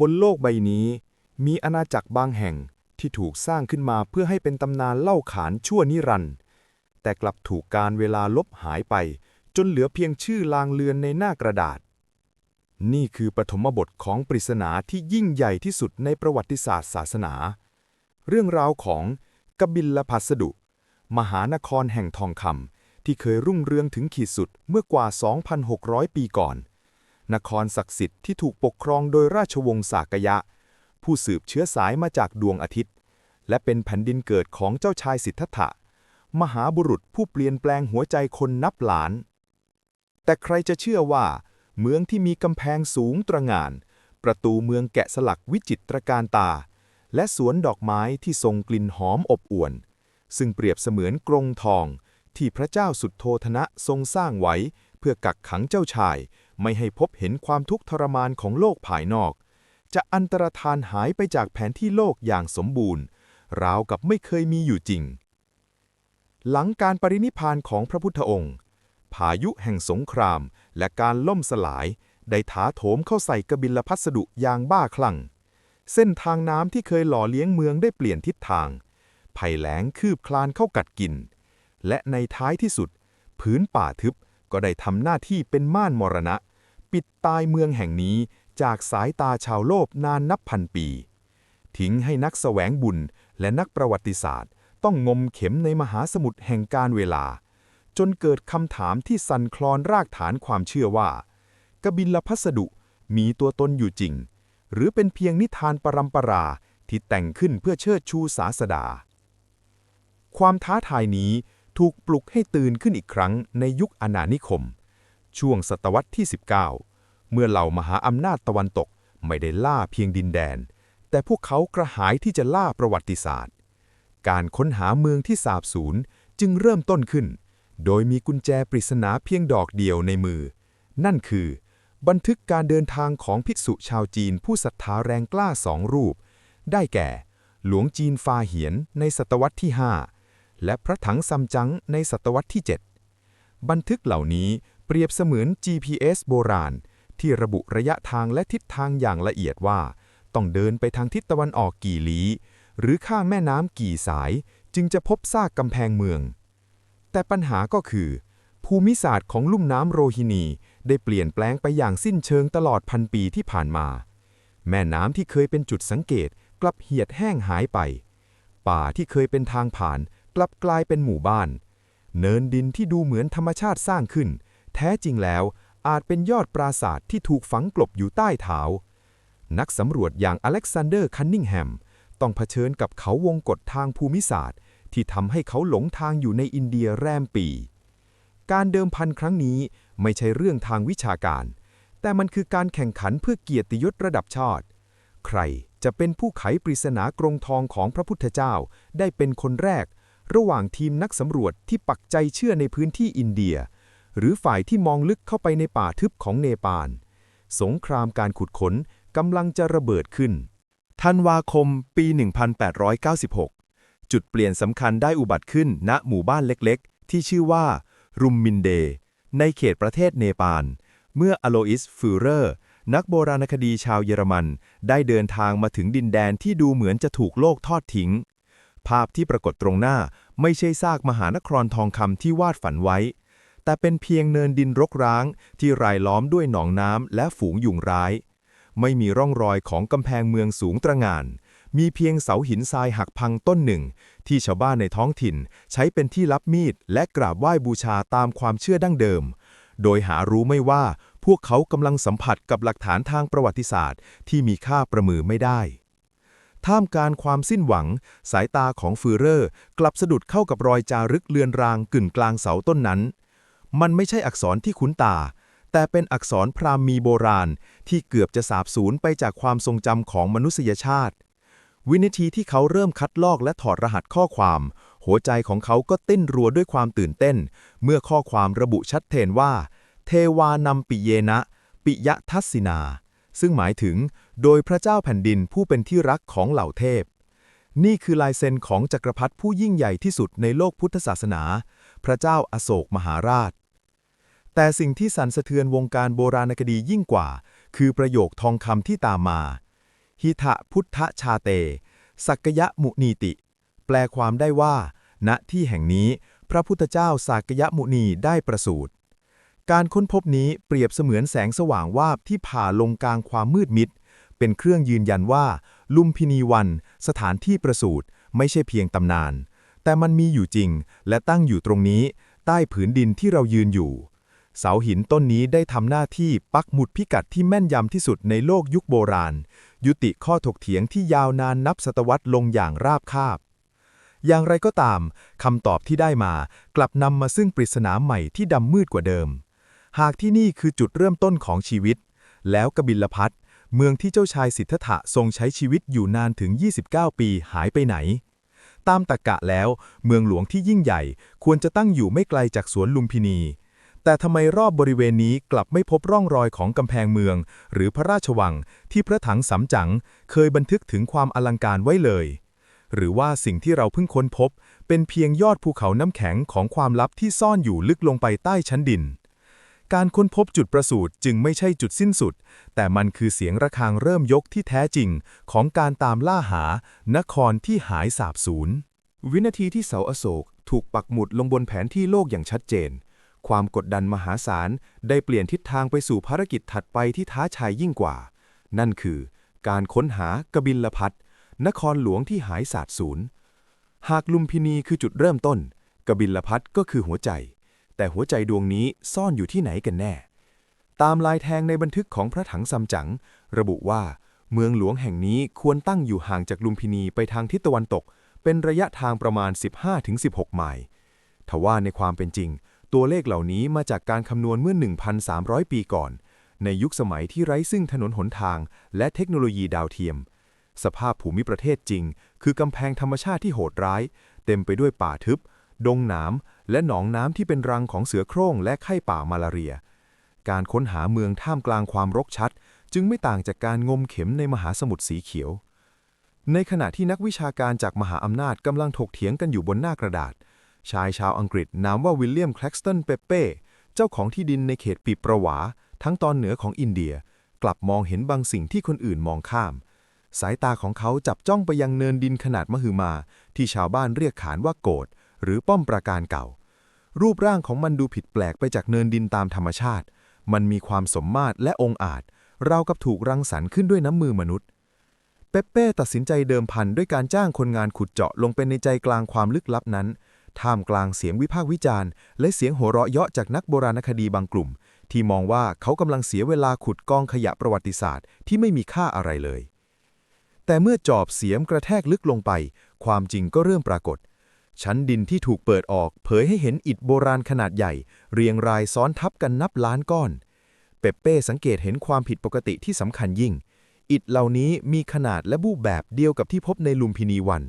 บนโลกใบนี้ มีอาณาจักรบางแห่งที่ถูกสร้างขึ้นมาเพื่อให้เป็นตำนานเล่าขานชั่วนิรันดร์แต่กลับถูกการเวลาลบหายไป จนเหลือเพียงชื่อลางเลือนในหน้ากระดาษ นี่คือปฐมบทของปริศนาที่ยิ่งใหญ่ที่สุดในประวัติศาสตร์ศาสนา เรื่องราวของกบิลลพัสดุ มหานครแห่งทองคำที่เคยรุ่งเรืองถึงขีดสุดเมื่อกว่า 2,600 ปีก่อน นครศักดิ์สิทธิ์ที่ถูกปกครองโดยราชวงศ์สากยะ ผู้สืบเชื้อสายมาจากดวงอาทิตย์ และเป็นแผ่นดินเกิดของเจ้าชายสิทธัตถะ มหาบุรุษผู้เปลี่ยนแปลงหัวใจคนนับล้าน แต่ใครจะเชื่อว่า เมืองที่มีกำแพงสูงตระหง่าน ประตูเมืองแกะสลักวิจิตรการตา และสวนดอกไม้ที่ทรงกลิ่นหอมอบอวลซึ่งเปรียบเสมือนกรงทองที่พระเจ้าสุดโททนะทรงสร้างไว้เพื่อกักขังเจ้าชาย ไม่ให้พบเห็นความทุกข์ทรมานของโลกภายนอก จะอันตรธานหายไปจากแผนที่โลกอย่างสมบูรณ์ ราวกับไม่เคยมีอยู่จริง หลังการปรินิพานของพระพุทธองค์ พายุแห่งสงครามและการล่มสลาย ได้ถาโถมเข้าใส่กบิลพัสดุอย่างบ้าคลั่ง เส้นทางน้ำที่เคยหล่อเลี้ยงเมืองได้เปลี่ยนทิศทาง ภัยแล้งคืบคลานเข้ากัดกิน และในท้ายที่สุด พื้นป่าทึบก็ได้ทำหน้าที่เป็นม่านมรณะ ปิดตายเมืองแห่งนี้จากสายตาชาวโลกนานนับพันปี ทิ้งให้นักแสวงบุญและนักประวัติศาสตร์ ต้องงมเข็มในมหาสมุทรแห่งการเวลา จนเกิดคำถามที่สั่นคลอนรากฐานความเชื่อว่ากบิลพัสดุมีตัวตนอยู่จริง หรือเป็นเพียงนิทานปรำปราที่แต่งขึ้นเพื่อเชิดชูศาสดา ความท้าทายนี้ถูกปลุกให้ตื่นขึ้นอีกครั้งในยุคอาณานิคม ช่วงศตวรรษที่ 19 เมื่อเหล่ามหาอำนาจตะวันตกไม่ได้ล่าเพียงดินแดน แต่พวกเขากระหายที่จะล่าประวัติศาสตร์ การค้นหาเมืองที่สาบสูญจึงเริ่มต้นขึ้น โดยมีกุญแจปริศนาเพียงดอกเดียวในมือ นั่นคือ บันทึกการเดินทางของภิกษุชาวจีนผู้ศรัทธาแรงกล้าสองรูป ได้แก่ หลวงจีนฟาเหียนในศตวรรษที่ 5 และพระถังซัมจั๋งในศตวรรษที่ 7 บันทึกเหล่านี้เปรียบเสมือน GPS โบราณ ที่ระบุระยะทางและทิศทางอย่างละเอียดว่า ต้องเดินไปทางทิศตะวันออกกี่ลี้ หรือข้ามแม่น้ำกี่สาย จึงจะพบซากกำแพงเมือง แต่ปัญหาก็คือ ภูมิศาสตร์ของลุ่มน้ำโรฮินี ได้เปลี่ยนแปลงไปอย่างสิ้นเชิงตลอดพันปีที่ผ่านมา แม่น้ำที่เคยเป็นจุดสังเกต กลับเหียดแห้งหายไป ป่าที่เคยเป็นทางผ่าน กลับกลายเป็นหมู่บ้านเนินดินที่ดูเหมือนธรรมชาติสร้างขึ้น แท้จริงแล้วอาจเป็นยอดปราสาทที่ถูกฝังกลบอยู่ใต้เท้า นักสำรวจอย่างอเล็กซานเดอร์คันนิงแฮมต้องเผชิญกับเขาวงกฏทางภูมิศาสตร์ ที่ทำให้เขาหลงทางอยู่ในอินเดียแรมปี การเดิมพันครั้งนี้ไม่ใช่เรื่องทางวิชาการ แต่มันคือการแข่งขันเพื่อเกียรติยศระดับชาติ ใครจะเป็นผู้ไขปริศนากรงทองของพระพุทธเจ้าได้เป็นคนแรก ระหว่างทีมนักสำรวจที่ปักใจเชื่อในพื้นที่อินเดีย หรือฝ่ายที่มองลึกเข้าไปในป่าทึบของเนปาล สงครามการขุดค้นกำลังจะระเบิดขึ้น ธันวาคมปี 1896 จุดเปลี่ยนสำคัญได้อุบัติขึ้นณหมู่บ้านเล็กๆ ที่ชื่อว่า รุมมินเด ในเขตประเทศเนปาล เมื่ออโลอิสฟิลเรอร์ นักโบราณคดีชาวเยอรมัน ได้เดินทางมาถึงดินแดนที่ดูเหมือนจะถูกโลกทอดทิ้ง ภาพที่ปรากฏตรงหน้าไม่ใช่ซากมหานครทองคำที่วาดฝันไว้ แต่เป็นเพียงเนินดินรกร้าง ที่รายล้อมด้วยหนองน้ำและฝูงยุงร้าย ไม่มีร่องรอยของกำแพงเมืองสูงตระหง่าน มีเพียงเสาหินทรายหักพังต้นหนึ่ง ที่ชาวบ้านในท้องถิ่น ใช้เป็นที่รับมีดและกราบไหว้บูชาตามความเชื่อดั้งเดิม โดยหารู้ไม่ว่าพวกเขากำลังสัมผัสกับหลักฐานทางประวัติศาสตร์ ที่มีค่าประมือไม่ได้ท่ามกลารความสิ้นหวัง สายตาของฟือเรอร์ กลับสะดุดเข้ากับรอยจารึกเลือนรางกึ่นกลางเสาต้นนั้น มันไม่ใช่อักษรที่คุ้นตา แต่เป็นอักษรพราหมีโบราณ ที่เกือบจะสาบสูญไปจากความทรงจำของมนุษยชาติ วินาทีที่เขาเริ่มคัดลอกและถอดรหัสข้อความ หัวใจของเขาก็เต้นรัวด้วยความตื่นเต้น เมื่อข้อความระบุชัดเจนว่า เทวานำปิเยนะ ปิยะทัสสินา ซึ่งหมายถึง โดยพระเจ้าแผ่นดินผู้เป็นที่รักของเหล่าเทพนี่คือลายเซ็นของจักรพรรดิผู้ยิ่งใหญ่ที่สุดในโลกพุทธศาสนา พระเจ้าอโศกมหาราช แต่สิ่งที่สั่นสะเทือนวงการโบราณคดียิ่งกว่า คือประโยคทองคำที่ตามมา หิทะพุทธชาเต สักยะมุนีติ แปลความได้ว่า ณที่แห่งนี้ พระพุทธเจ้าสักยะมุนีได้ประสูติการค้นพบนี้เปรียบเสมือนแสงสว่างวาบที่ผ่าลงกลางความมืดมิด เป็นเครื่องยืนยันว่า ลุมพินีวัน สถานที่ประสูติไม่ใช่เพียงตำนาน แต่มันมีอยู่จริง และตั้งอยู่ตรงนี้ ใต้ผืนดินที่เรายืนอยู่ เสาหินต้นนี้ได้ทำหน้าที่ปักหมุดพิกัดที่แม่นยำที่สุดในโลกยุคโบราณ ยุติข้อถกเถียงที่ยาวนานนับศตวรรษลงอย่างราบคาบ อย่างไรก็ตามคำตอบที่ได้มากลับนำมาซึ่งปริศนาใหม่ที่ดำมืดกว่าเดิม หากที่นี่คือจุดเริ่มต้นของชีวิต แล้วกบิลพัทเมืองที่เจ้าชายสิทธัตถะทรงใช้ชีวิตอยู่นานถึง 29 ปีหายไปไหน ตามตรกกะแล้ว เมืองหลวงที่ยิ่งใหญ่ควรจะตั้งอยู่ไม่ไกลจากสวนลุมพินี แต่ทำไมรอบบริเวณนี้กลับไม่พบร่องรอยของกำแพงเมือง หรือพระราชวัง ที่พระถังสำจั๋งเคยบันทึกถึงความอลังการไว้เลย หรือว่าสิ่งที่เราเพิ่งค้นพบ เป็นเพียงยอดภูเขาน้ำแข็งของความลับที่ซ่อนอยู่ลึกลงไปใต้ชั้นดิน การค้นพบจุดประสูติจึงไม่ใช่จุดสิ้นสุด แต่มันคือเสียงระฆังเริ่มยกที่แท้จริงของการตามล่าหา นครที่หายสาบสูญวินาทีที่เสาอโศกถูกปักหมุดลงบนแผนที่โลกอย่างชัดเจน ความกดดันมหาศาลได้เปลี่ยนทิศทางไปสู่ภารกิจถัดไปที่ท้าชายยิ่งกว่า นั่นคือ การค้นหากบิลพัทนครหลวงที่หายสาบสูญ หากลุมพินีคือจุดเริ่มต้น กบิลพัทก็คือหัวใจ แต่หัวใจดวงนี้ซ่อนอยู่ที่ไหนกันแน่ ตามลายแทงในบันทึกของพระถังซัมจั๋งระบุว่า เมืองหลวงแห่งนี้ควรตั้งอยู่ห่างจากลุมพินีไปทางทิศตะวันตก เป็นระยะทางประมาณ 15-16 ไมล์ทว่าในความเป็นจริง ตัวเลขเหล่านี้มาจากการคำนวณเมื่อ 1,300 ปีก่อน ในยุคสมัยที่ไร้ซึ่งถนนหนทาง และเทคโนโลยีดาวเทียม สภาพภูมิประเทศจริง คือกำแพงธรรมชาติที่โหดร้าย เต็มไปด้วยป่าทึบ ดงหนามและหนองน้ำที่เป็นรังของเสือโคร่งและไข้ป่ามาลาเรีย การค้นหาเมืองท่ามกลางความรกชัด จึงไม่ต่างจากการงมเข็มในมหาสมุทรสีเขียว ในขณะที่นักวิชาการจากมหาอำนาจกำลังถกเถียงกันอยู่บนหน้ากระดาษ ชายชาวอังกฤษนามว่าวิลเลียมแคลกสตันเปเป้เจ้าของที่ดินในเขตปีประหวา ทั้งตอนเหนือของอินเดีย กลับมองเห็นบางสิ่งที่คนอื่นมองข้าม สายตาของเขาจับจ้องไปยังเนินดินขนาดมหึมา ที่ชาวบ้านเรียกขานว่าโกดหรือป้อมปราการเก่า รูปร่างของมันดูผิดแปลกไปจากเนินดินตามธรรมชาติ มันมีความสมมาตรและองอาจราวกับถูกรังสรรค์ขึ้นด้วยน้ำมือมนุษย์ เปเป้ตัดสินใจเดิมพันด้วยการจ้างคนงานขุดเจาะลงไปในใจกลางความลึกลับนั้น ท่ามกลางเสียงวิพากษ์วิจารณ์ และเสียงโหัวเราะเยาะจากนักโบราณคดีบางกลุ่ม ที่มองว่าเขากำลังเสียเวลาขุดกองขยะประวัติศาสตร์ที่ไม่มีค่าอะไรเลย แต่เมื่อจอบเสียมกระแทกลึกลงไป ความจริงก็เริ่มปรากฏ ชั้นดินที่ถูกเปิดออก เผยให้เห็นอิฐโบราณขนาดใหญ่ เรียงรายซ้อนทับกันนับล้านก้อน เปปเป้สังเกตเห็นความผิดปกติที่สำคัญยิ่ง อิฐเหล่านี้มีขนาดและรูปแบบเดียวกับที่พบในลุมพินีวัน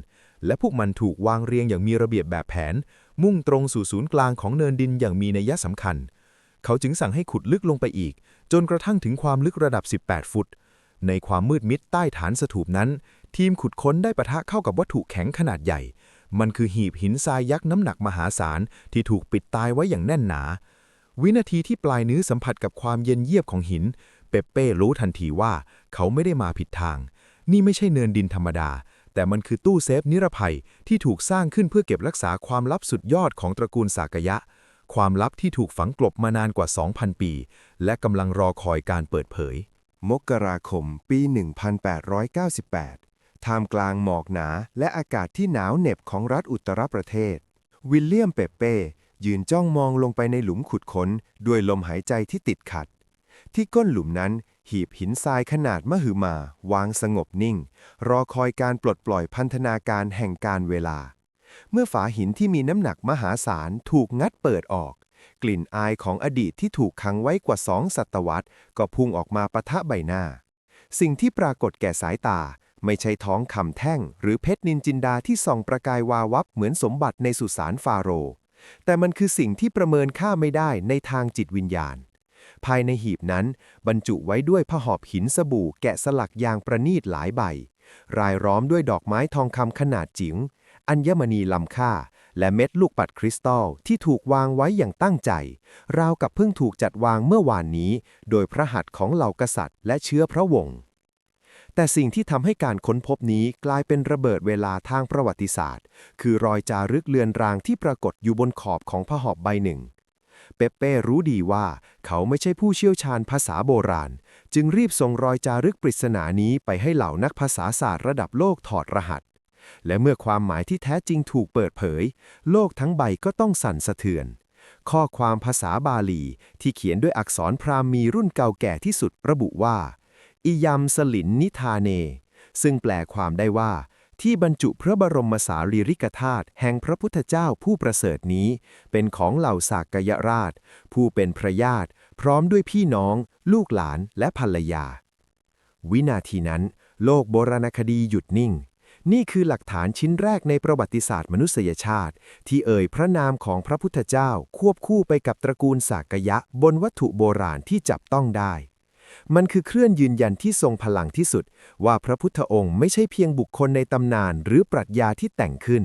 และพวกมันถูกวางเรียงอย่างมีระเบียบแบบแผน มุ่งตรงสู่ศูนย์กลางของเนินดินอย่างมีนัยสำคัญ เขาจึงสั่งให้ขุดลึกลงไปอีก จนกระทั่งถึงความลึกระดับ 18 ฟุต ในความมืดมิดใต้ฐานสถูปนั้น ทีมขุดค้นได้ปะทะเข้ากับวัตถุแข็งขนาดใหญ่ มันคือหีบหินทรายยักษ์น้ำหนักมหาศาลที่ถูกปิดตายไว้อย่างแน่นหนา วินาทีที่ปลายนิ้วสัมผัสกับความเย็นเยียบของหิน เปปเป้รู้ทันทีว่า เขาไม่ได้มาผิดทาง นี่ไม่ใช่เนินดินธรรมดา แต่มันคือตู้เซฟนิรภัยที่ถูกสร้างขึ้นเพื่อเก็บรักษาความลับสุดยอดของตระกูลสากยะ ความลับที่ถูกฝังกลบมานานกว่า 2,000 ปี และกำลังรอคอยการเปิดเผย มกราคม ปี 1898 ท่ามกลางหมอกหนาและอากาศที่หนาวเหน็บของรัฐอุตรประเทศ วิลเลียมเปเป้ยืนจ้องมองลงไปในหลุมขุดค้น ด้วยลมหายใจที่ติดขัด ที่ก้นหลุมนั้น หีบหินทรายขนาดมหึมา วางสงบนิ่ง รอคอยการปลดปล่อยพันธนาการแห่งการเวลา เมื่อฝาหินที่มีน้ำหนักมหาศาลถูกงัดเปิดออก กลิ่นอายของอดีตที่ถูกขังไว้กว่าสองศตวรรษ ก็พุ่งออกมาปะทะใบหน้า สิ่งที่ปรากฏแก่สายตา ไม่ใช่ท้องคำแท่ง หรือเพชรนินจินดาที่ส่องประกายวาวับเหมือนสมบัติในสุสานฟาโรห์แต่มันคือสิ่งที่ประเมินค่าไม่ได้ในทางจิตวิญญาณ ภายในหีบนั้น บรรจุไว้ด้วยผ้าหอบหินสบู่แกะสลักอย่างประณีตหลายใบ รายล้อมด้วยดอกไม้ทองคำขนาดจิ๋วอัญมณีล้ำค่า และเม็ดลูกปัดคริสตัลที่ถูกวางไว้อย่างตั้งใจ ราวกับเพิ่งถูกจัดวางเมื่อวานนี้ โดยพระหัตถ์ของเหล่ากษัตริย์ และเชื้อพระวงศ์แต่สิ่งที่ทำให้การค้นพบนี้กลายเป็นระเบิดเวลาทางประวัติศาสตร์ คือรอยจารึกเลือนรางที่ปรากฏอยู่บนขอบของผ้าหอบใบหนึ่ง เปเป้รู้ดีว่าเขาไม่ใช่ผู้เชี่ยวชาญภาษาโบราณ จึงรีบส่งรอยจารึกปริศนานี้ไปให้เหล่านักภาษาศาสตร์ระดับโลกถอดรหัส และเมื่อความหมายที่แท้จริงถูกเปิดเผย โลกทั้งใบก็ต้องสั่นสะเทือน ข้อความภาษาบาลี ที่เขียนด้วยอักษรพราหมีรุ่นเก่าแก่ที่สุดระบุว่า อิยมสลินนิทาเน ซึ่งแปลความได้ว่า ที่บรรจุพระบรมสารีริกธาตุแห่งพระพุทธเจ้าผู้ประเสริฐนี้ เป็นของเหล่าสากยราช ผู้เป็นพระญาติ พร้อมด้วยพี่น้อง ลูกหลานและภรรยา วินาทีนั้น โลกโบราณคดีหยุดนิ่ง นี่คือหลักฐานชิ้นแรกในประวัติศาสตร์มนุษยชาติ ที่เอ่ยพระนามของพระพุทธเจ้า ควบคู่ไปกับตระกูลสากยะบนวัตถุโบราณที่จับต้องได้ มันคือเคลื่อนยืนยันที่ทรงพลังที่สุด ว่าพระพุทธองค์ไม่ใช่เพียงบุคคลในตำนานหรือปรัชญาที่แต่งขึ้น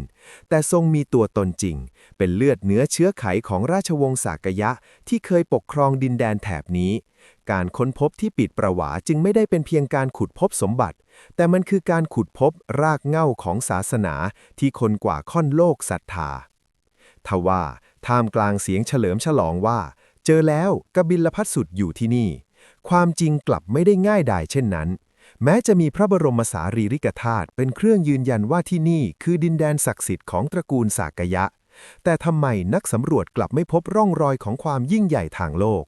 แต่ทรงมีตัวตนจริง เป็นเลือดเนื้อเชื้อไขของราชวงศ์สากยะ ที่เคยปกครองดินแดนแถบนี้ การค้นพบที่ปิดประวาจึงไม่ได้เป็นเพียงการขุดพบสมบัติ แต่มันคือการขุดพบรากเหง้าของศาสนาที่คนกว่าค่อนโลกศรัทธาทว่าท่ามกลางเสียงเฉลิมฉลองว่า เจอแล้วกบิลพัสสุดอยู่ที่นี่ ความจริงกลับไม่ได้ง่ายดายเช่นนั้น แม้จะมีพระบรมสารีริกธาตุเป็นเครื่องยืนยันว่าที่นี่คือดินแดนศักดิ์สิทธิ์ของตระกูลสากยะ แต่ทำไมนักสำรวจกลับไม่พบร่องรอยของความยิ่งใหญ่ทางโลก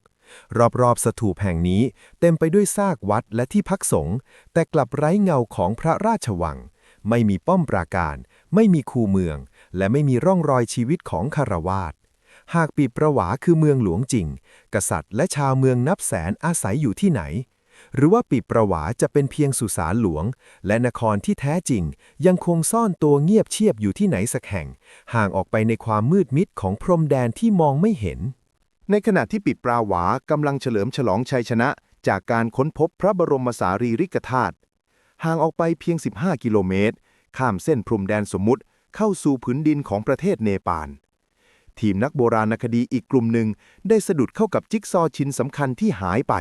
รอบๆสถูปแห่งนี้เต็มไปด้วยซากวัดและที่พักสงฆ์แต่กลับไร้เงาของพระราชวัง ไม่มีป้อมปราการ ไม่มีคูเมือง และไม่มีร่องรอยชีวิตของคารวาส หากปีประหวาคือเมืองหลวงจริง กษัตริย์และชาวเมืองนับแสนอาศัยอยู่ที่ไหน หรือว่าปีประหวาจะเป็นเพียงสุสานหลวง และนครที่แท้จริง ยังคงซ่อนตัวเงียบเชียบอยู่ที่ไหนสักแห่ง ห่างออกไปในความมืดมิดของพรมแดนที่มองไม่เห็น ในขณะที่ปิดปราหวากำลังเฉลิมฉลองชัยชนะ จากการค้นพบพระบรมสารีริกธาตุห่างออกไปเพียง 15 กิโลเมตร ข้ามเส้นพรมแดนสมมุติเข้าสู่ผืนดินของประเทศเนปาล ทีมนักโบราณคดีอีกกลุ่มหนึ่งได้สะดุดเข้ากับจิ๊กซอชิ้นสำคัญที่หายไป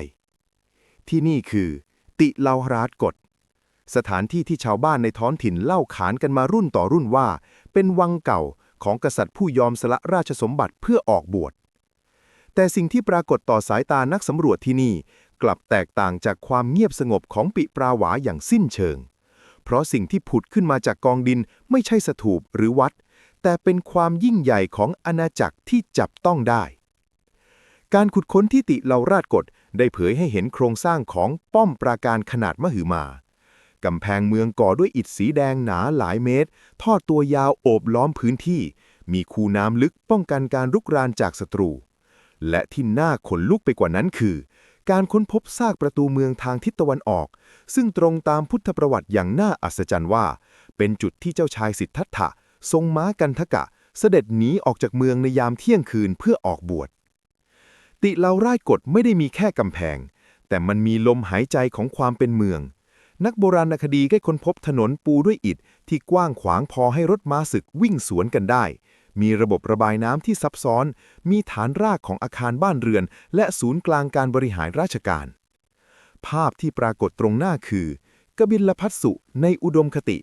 ที่นี่คือ ติเลาวราชกฎสถานที่ที่ชาวบ้านในท้องถิ่นเล่าขานกันมารุ่นต่อรุ่นว่า เป็นวังเก่าของกษัตริย์ผู้ยอมสละราชสมบัติเพื่อออกบวช แต่สิ่งที่ปรากฏต่อสายตานักสำรวจที่นี่ กลับแตกต่างจากความเงียบสงบของปิปราหวาอย่างสิ้นเชิง เพราะสิ่งที่ผุดขึ้นมาจากกองดินไม่ใช่สถูปหรือวัด แต่เป็นความยิ่งใหญ่ของอาณาจักรที่จับต้องได้ การขุดค้นที่ติเลาราชกฎได้เผยให้เห็นโครงสร้างของป้อมปราการขนาดมหึมากำแพงเมืองก่อด้วยอิฐสีแดงหนาหลายเมตร ทอดตัวยาวโอบล้อมพื้นที่ มีคูน้ำลึกป้องกันการรุกรานจากศัตรู และที่น่าขนลุกไปกว่านั้นคือ การค้นพบซากประตูเมืองทางทิศตะวันออก ซึ่งตรงตามพุทธประวัติอย่างน่าอัศจรรย์ว่า เป็นจุดที่เจ้าชายสิทธัตถะ ทรงม้ากันทกะ เสด็จหนีออกจากเมืองในยามเที่ยงคืนเพื่อออกบวช ติเลาไร่ายกฎไม่ได้มีแค่กำแพง แต่มันมีลมหายใจของความเป็นเมือง นักโบราณคดีได้ค้นพบถนนปูด้วยอิฐที่กว้างขวางพอให้รถม้าศึกวิ่งสวนกันได้ มีระบบระบายน้ำที่ซับซ้อน มีฐานรากของอาคารบ้านเรือน และศูนย์กลางการบริหารราชการ ภาพที่ปรากฏตรงหน้าคือกบิลพัสสุในอุดมคติ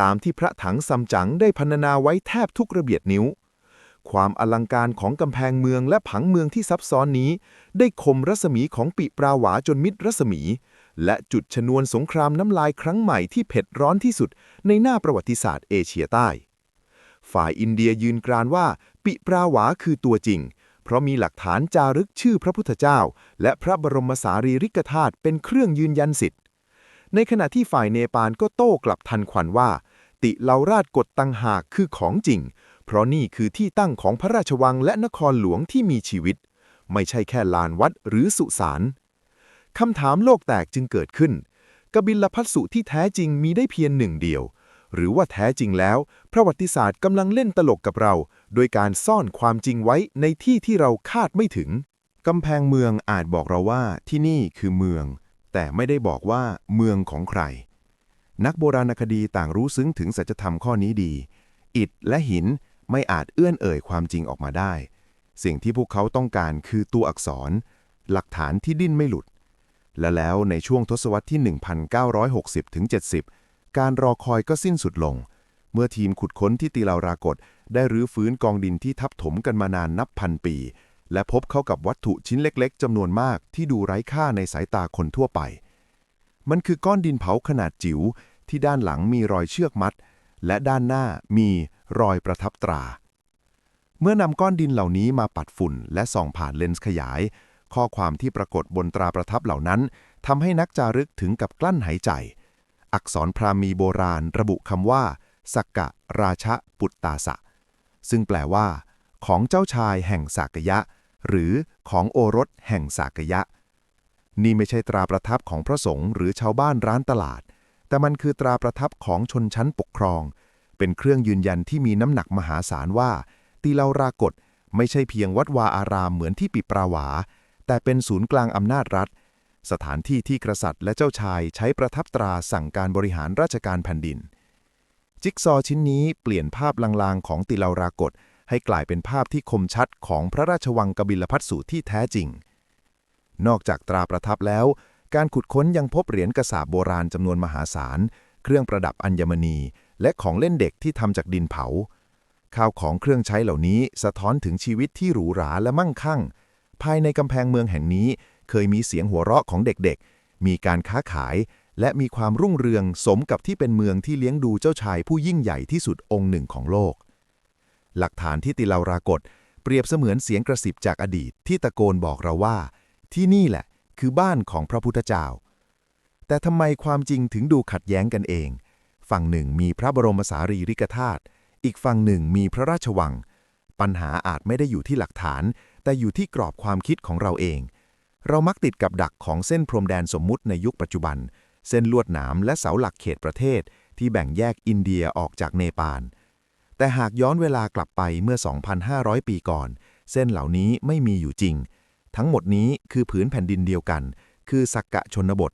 ตามที่พระถังซัมจั๋งได้พรรณนาไว้แทบทุกระเบียดนิ้ว ความอลังการของกำแพงเมืองและผังเมืองที่ซับซ้อนนี้ ได้คมรัศมีของปิปราหวาจนมิดรัศมี และจุดชนวนสงครามน้ำลายครั้งใหม่ที่เผ็ดร้อนที่สุดในหน้าประวัติศาสตร์เอเชียใต้ ฝ่ายอินเดียยืนกรานว่าปิปราหวาคือตัวจริง เพราะมีหลักฐานจารึกชื่อพระพุทธเจ้า และพระบรมสารีริกธาตุเป็นเครื่องยืนยันสิทธิ์ ในขณะที่ฝ่ายเนปาลก็โต้กลับทันควันว่า ติเลาราชกฎตังหากคือของจริง เพราะนี่คือที่ตั้งของพระราชวังและนครหลวงที่มีชีวิต ไม่ใช่แค่ลานวัดหรือสุสานคำถามโลกแตกจึงเกิดขึ้น กบิลพัสสุที่แท้จริงมีได้เพียงหนึ่งเดียว หรือว่าแท้จริงแล้ว ประวัติศาสตร์กำลังเล่นตลกกับเรา โดยการซ่อนความจริงไว้ในที่ที่เราคาดไม่ถึงกำแพงเมืองอาจบอกเราว่าที่นี่คือเมือง แต่ไม่ได้บอกว่าเมืองของใคร นักโบราณคดีต่างรู้ซึ้งถึงสัจธรรมข้อนี้ดี อิฐและหินไม่อาจเอื้อนเอ่ยความจริงออกมาได้ สิ่งที่พวกเขาต้องการคือตัวอักษร หลักฐานที่ดิ้นไม่หลุด และแล้วในช่วงทศวรรษที่ 1960ถึง70 การรอคอยก็สิ้นสุดลง เมื่อทีมขุดค้นที่ตีลาวรากฏได้รื้อฟื้นกองดินที่ทับถมกันมานานนับพันปี และพบเข้ากับวัตถุชิ้นเล็กๆจำนวนมากที่ดูไร้ค่าในสายตาคนทั่วไป มันคือก้อนดินเผาขนาดจิ๋วที่ด้านหลังมีรอยเชือกมัด และด้านหน้ามีรอยประทับตรา เมื่อนำก้อนดินเหล่านี้มาปัดฝุ่น และส่องผ่านเลนส์ขยาย ข้อความที่ปรากฏบนตราประทับเหล่านั้นทำให้นักจารึกถึงกับกลั้นหายใจ อักษรพราหมีโบราณระบุคำว่า สักกะราชะปุตตาสะ ซึ่งแปลว่า ของเจ้าชายแห่งสากยะ หรือของโอรสแห่งสากยะ นี่ไม่ใช่ตราประทับของพระสงฆ์หรือชาวบ้านร้านตลาด แต่มันคือตราประทับของชนชั้นปกครอง เป็นเครื่องยืนยันที่มีน้ำหนักมหาศาลว่า ตีเลารากฏไม่ใช่เพียงวัดวาอารามเหมือนที่ปิปราวา แต่เป็นศูนย์กลางอำนาจรัฐ สถานที่ที่กษัตริย์และเจ้าชายใช้ประทับตราสั่งการบริหารราชการแผ่นดิน จิ๊กซอชิ้นนี้เปลี่ยนภาพลางๆของติลารากฏ ให้กลายเป็นภาพที่คมชัดของพระราชวังกบิลพัสสุที่แท้จริง นอกจากตราประทับแล้ว การขุดค้นยังพบเหรียญกระสาบโบราณจำนวนมหาศาล เครื่องประดับอัญมณี และของเล่นเด็กที่ทำจากดินเผา ข้าวของเครื่องใช้เหล่านี้สะท้อนถึงชีวิตที่หรูหราและมั่งคั่ง ภายในกำแพงเมืองแห่งนี้เคยมีเสียงหัวเราะของเด็กๆ มีการค้าขาย และมีความรุ่งเรืองสมกับที่เป็นเมืองที่เลี้ยงดูเจ้าชายผู้ยิ่งใหญ่ที่สุดองค์หนึ่งของโลก หลักฐานที่ติลารากฏ เปรียบเสมือนเสียงกระสิบจากอดีตที่ตะโกนบอกเราว่า ที่นี่แหละคือบ้านของพระพุทธเจ้า แต่ทำไมความจริงถึงดูขัดแย้งกันเอง ฝั่งหนึ่งมีพระบรมสารีริกธาตุอีกฝั่งหนึ่งมีพระราชวัง ปัญหาอาจไม่ได้อยู่ที่หลักฐาน แต่อยู่ที่กรอบความคิดของเราเอง เรามักติดกับดักของเส้นพรมแดนสมมุติในยุคปัจจุบัน เส้นลวดหนามและเสาหลักเขตประเทศที่แบ่งแยกอินเดียออกจากเนปาล แต่หากย้อนเวลากลับไปเมื่อ 2,500 ปีก่อน เส้นเหล่านี้ไม่มีอยู่จริง ทั้งหมดนี้คือผืนแผ่นดินเดียวกัน คือสักกะชนบท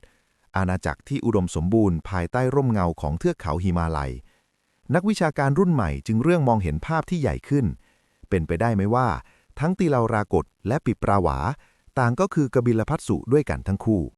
อาณาจักรที่อุดมสมบูรณ์ภายใต้ร่มเงาของเทือกเขาหิมาลัย นักวิชาการรุ่นใหม่จึงเรื่องมองเห็นภาพที่ใหญ่ขึ้น เป็นไปได้ไหมว่า ทั้งตีเลารากฏและปิปราวา ต่างก็คือกบิลพัสสุด้วยกันทั้งคู่